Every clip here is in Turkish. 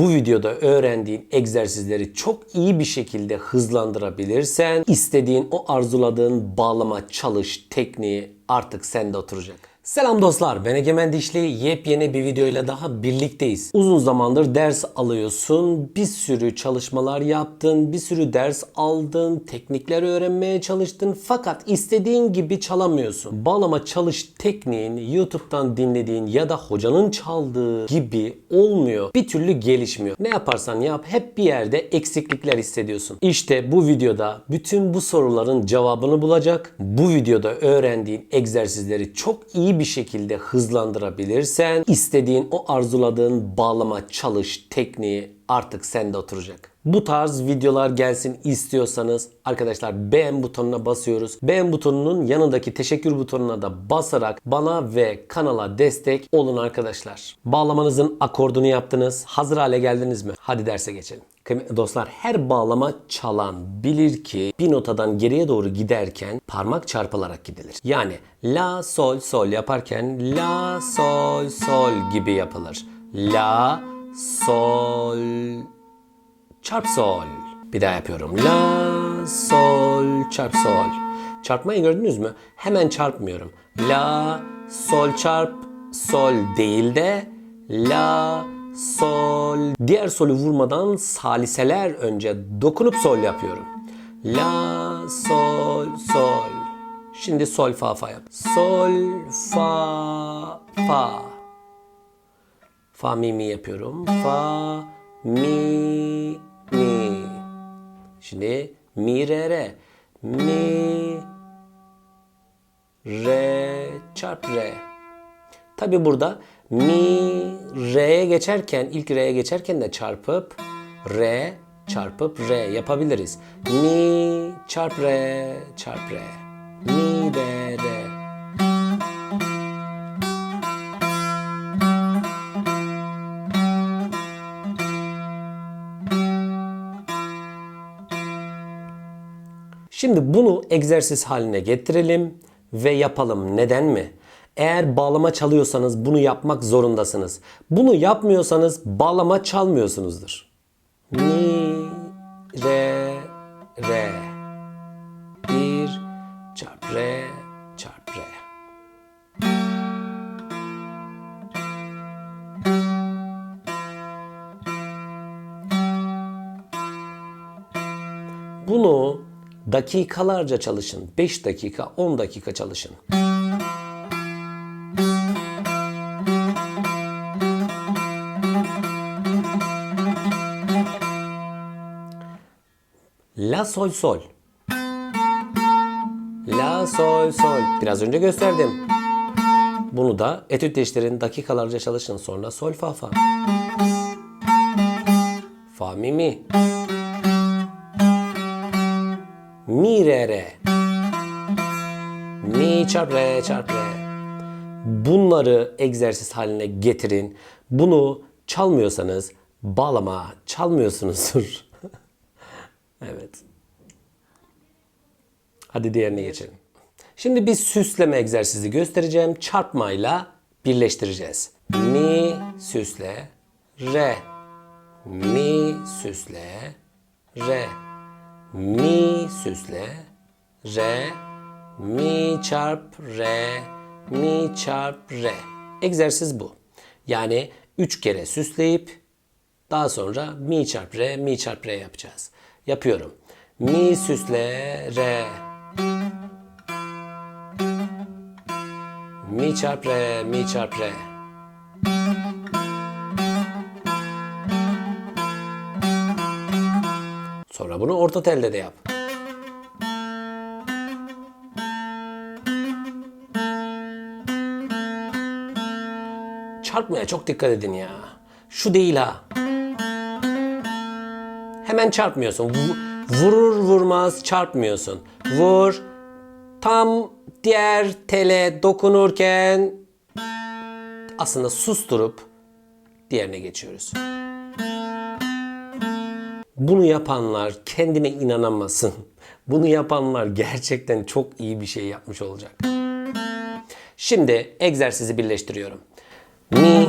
Bu videoda öğrendiğin egzersizleri çok iyi bir şekilde hızlandırabilirsen istediğin o arzuladığın bağlama çalış tekniği artık sende oturacak. Selam dostlar ben Egemen Dişli yepyeni bir videoyla daha birlikteyiz. Uzun zamandır ders alıyorsun, bir sürü çalışmalar yaptın, bir sürü ders aldın, teknikler öğrenmeye çalıştın fakat istediğin gibi çalamıyorsun. Bağlama çalış tekniğin YouTube'dan dinlediğin ya da hocanın çaldığı gibi olmuyor. Bir türlü gelişmiyor. Ne yaparsan yap hep bir yerde eksiklikler hissediyorsun. İşte bu videoda bütün bu soruların cevabını bulacak. Bu videoda öğrendiğin egzersizleri çok iyi bir şekilde hızlandırabilirsen istediğin o arzuladığın bağlama çalış tekniği artık sende oturacak. Bu tarz videolar gelsin istiyorsanız arkadaşlar beğen butonuna basıyoruz. Beğen butonunun yanındaki teşekkür butonuna da basarak bana ve kanala destek olun arkadaşlar. Bağlamanızın akordunu yaptınız. Hazır hale geldiniz mi? Hadi derse geçelim. Kıymetli dostlar her bağlama çalan bilir ki bir notadan geriye doğru giderken parmak çarpılarak gidilir. Yani la sol sol yaparken la sol sol gibi yapılır. La sol çarp sol. Bir daha yapıyorum. La sol çarp sol. Çarpmayı gördünüz mü? Hemen çarpmıyorum. La sol çarp sol değil de la sol. Diğer solü vurmadan saliseler önce dokunup sol yapıyorum. La sol sol. Şimdi sol fa fa yap. Sol fa fa. Fa mi mi yapıyorum. Fa mi mi. Şimdi mi re re. Mi re çarp re. Tabi burada mi re'ye geçerken ilk re'ye geçerken de çarpıp re çarpıp re yapabiliriz. Mi çarp re çarp re. Mi re re. Şimdi bunu egzersiz haline getirelim ve yapalım. Neden mi? Eğer bağlama çalıyorsanız bunu yapmak zorundasınız. Bunu yapmıyorsanız bağlama çalmıyorsunuzdur. Mi, re, re. Bir, çarp re, çarp re. Bunu dakikalarca çalışın. 5 dakika, 10 dakika çalışın. La sol sol. La sol sol. Biraz önce gösterdim. Bunu da etüt deşlerin dakikalarca çalışın. Sonra sol fa fa. Fa mi mi. Mi re re. Mi çarp re çarp re. Bunları egzersiz haline getirin. Bunu çalmıyorsanız bağlama çalmıyorsunuzdur. Evet. Hadi diğerine geçelim. Şimdi bir süsleme egzersizi göstereceğim. Çarpmayla birleştireceğiz. Mi süsle re. Mi süsle re. Mi süsle re. Mi çarp re. Mi çarp re. Egzersiz bu. Yani 3 kere süsleyip daha sonra mi çarp re, mi çarp re yapacağız. Yapıyorum. Mi süsle re. Mi çarp re, mi çarp re. Sonra bunu orta telde de yap. Çarpmaya çok dikkat edin ya. Şu değil ha. Hemen çarpmıyorsun. Vu- Vurur vurmaz çarpmıyorsun. Vur. Tam diğer tele dokunurken aslında susturup diğerine geçiyoruz. Bunu yapanlar kendine inanamasın. Bunu yapanlar gerçekten çok iyi bir şey yapmış olacak. Şimdi egzersizi birleştiriyorum. Mi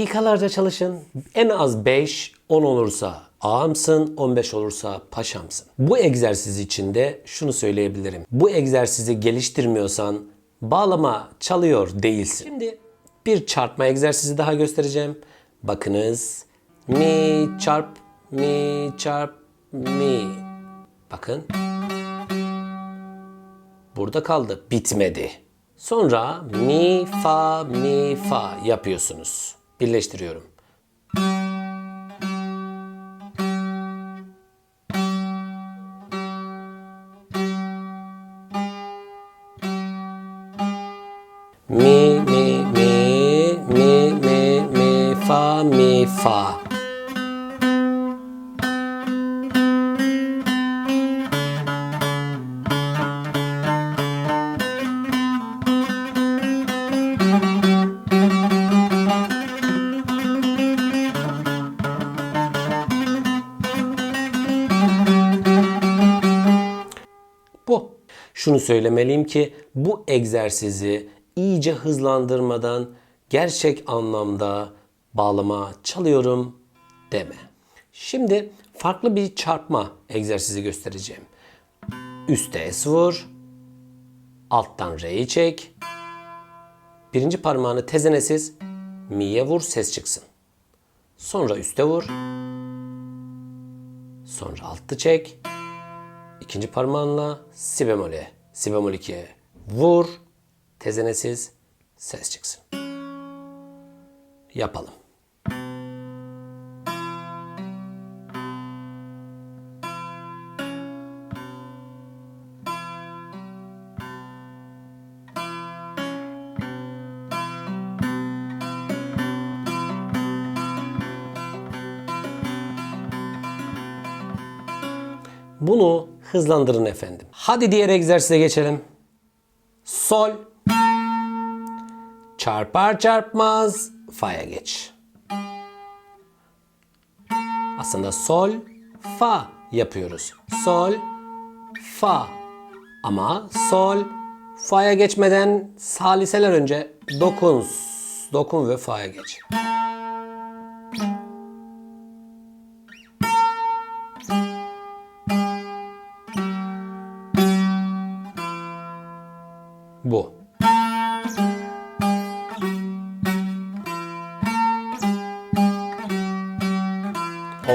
Dakikalarca çalışın. En az 5, 10 olursa ağamsın, 15 olursa paşamsın. Bu egzersiz içinde şunu söyleyebilirim. Bu egzersizi geliştirmiyorsan bağlama çalıyor değilsin. Şimdi bir çarpma egzersizi daha göstereceğim. Bakınız. Mi çarp, mi çarp, mi. Bakın. Burada kaldı. Bitmedi. Sonra mi fa mi fa yapıyorsunuz. Birleştiriyorum. Mi mi mi mi mi mi fa mi fa. Şunu söylemeliyim ki bu egzersizi iyice hızlandırmadan gerçek anlamda bağlama çalıyorum deme. Şimdi farklı bir çarpma egzersizi göstereceğim. Üste S vur. Alttan R'yi çek. Birinci parmağını tezenesiz mi'ye vur ses çıksın. Sonra üste vur. Sonra altı çek. İkinci parmağınla si bemole, si bemol 2'ye vur. Tezenesiz ses çıksın. Yapalım. Bunu hızlandırın efendim. Hadi diğer egzersize geçelim. Sol. Çarpar çarpmaz fa'ya geç. Aslında sol, fa yapıyoruz. Sol, fa. Ama sol, fa'ya geçmeden saliseler önce dokun. Dokun ve fa'ya geç.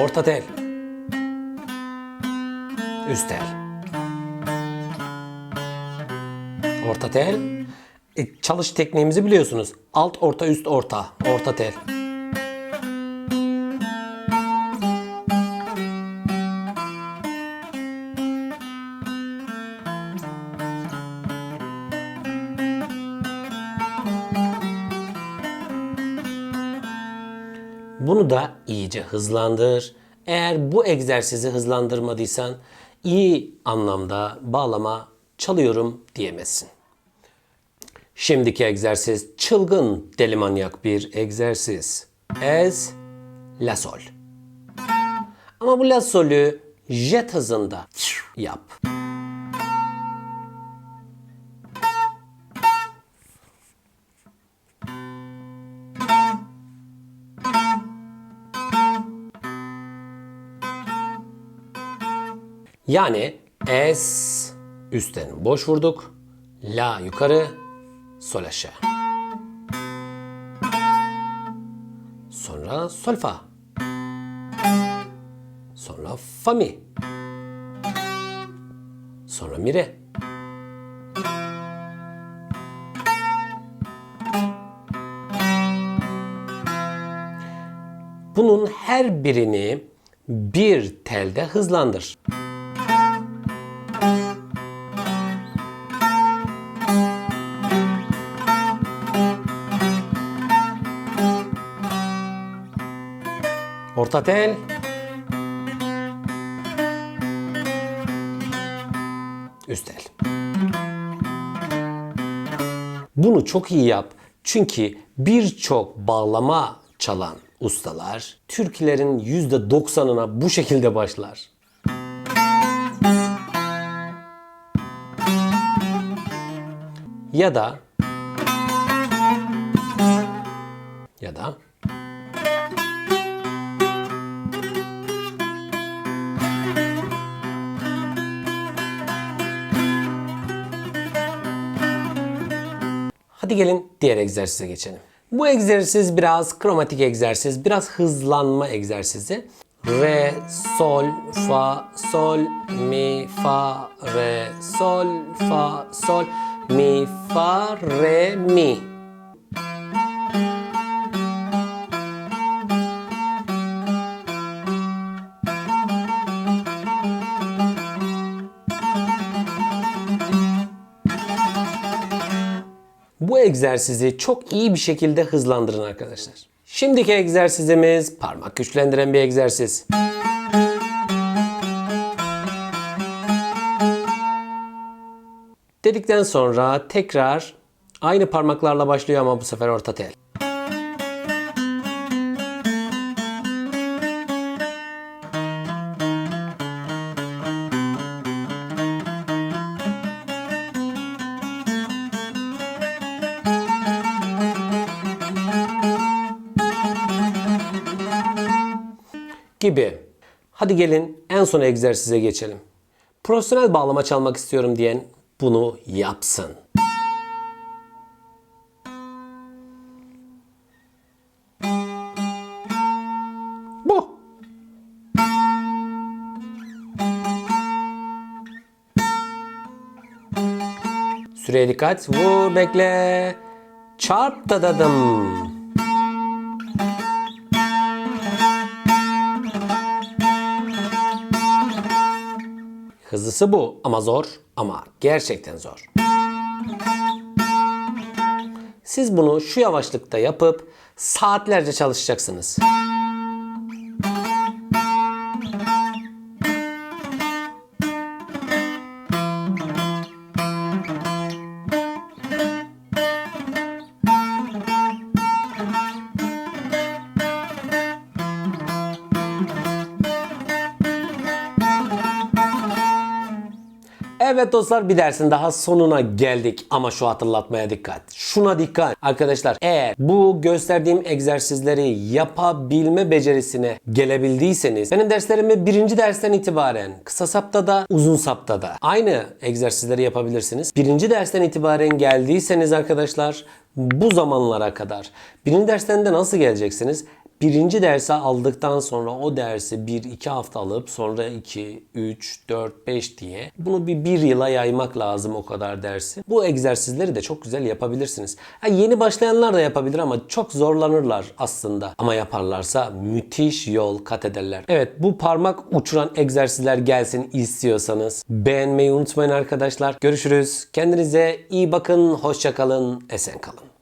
Orta tel. Üst tel. Orta tel. E, çalış tekniğimizi biliyorsunuz. Alt, orta, üst, orta. Orta tel. Bunu da iyice hızlandır. Eğer bu egzersizi hızlandırmadıysan iyi anlamda bağlama çalıyorum diyemezsin. Şimdiki egzersiz çılgın deli manyak bir egzersiz. Ez, la sol. Ama bu la solü jet hızında yap. Yani es üstten boş vurduk. La yukarı, sol aşağı. Sonra sol fa. Sonra fa mi. Sonra mi re. Bunun her birini bir telde hızlandır. Orta tel. Üst tel. Bunu çok iyi yap. Çünkü birçok bağlama çalan ustalar türkülerin %90'ına bu şekilde başlar. Ya da ya da Hadi gelin diğer egzersize geçelim. Bu egzersiz biraz kromatik egzersiz, biraz hızlanma egzersizi. Re, sol, fa, sol, mi, fa, re, sol, fa, sol, mi, fa, re, mi. Egzersizi çok iyi bir şekilde hızlandırın arkadaşlar. Şimdiki egzersizimiz parmak güçlendiren bir egzersiz. Dedikten sonra tekrar aynı parmaklarla başlıyor ama bu sefer orta tel. Gibi. Hadi gelin en son egzersize geçelim. Profesyonel bağlama çalmak istiyorum diyen bunu yapsın. Bu. Süreye dikkat. Vur bekle. Çarp da dadım. Hızlısı bu ama zor ama gerçekten zor. Siz bunu şu yavaşlıkta yapıp saatlerce çalışacaksınız. Evet dostlar bir dersin daha sonuna geldik ama şu hatırlatmaya dikkat. Şuna dikkat. Arkadaşlar eğer bu gösterdiğim egzersizleri yapabilme becerisine gelebildiyseniz benim derslerimi birinci dersten itibaren kısa sapta da uzun sapta da aynı egzersizleri yapabilirsiniz. Birinci dersten itibaren geldiyseniz arkadaşlar bu zamanlara kadar birinci dersten de nasıl geleceksiniz? Birinci dersi aldıktan sonra o dersi 1-2 hafta alıp sonra 2, 3, 4, 5 diye bunu bir 1 yıla yaymak lazım o kadar dersi. Bu egzersizleri de çok güzel yapabilirsiniz. Ha, yeni başlayanlar da yapabilir ama çok zorlanırlar aslında. Ama yaparlarsa müthiş yol kat ederler. Evet bu parmak uçuran egzersizler gelsin istiyorsanız beğenmeyi unutmayın arkadaşlar. Görüşürüz. Kendinize iyi bakın. Hoşçakalın. Esen kalın.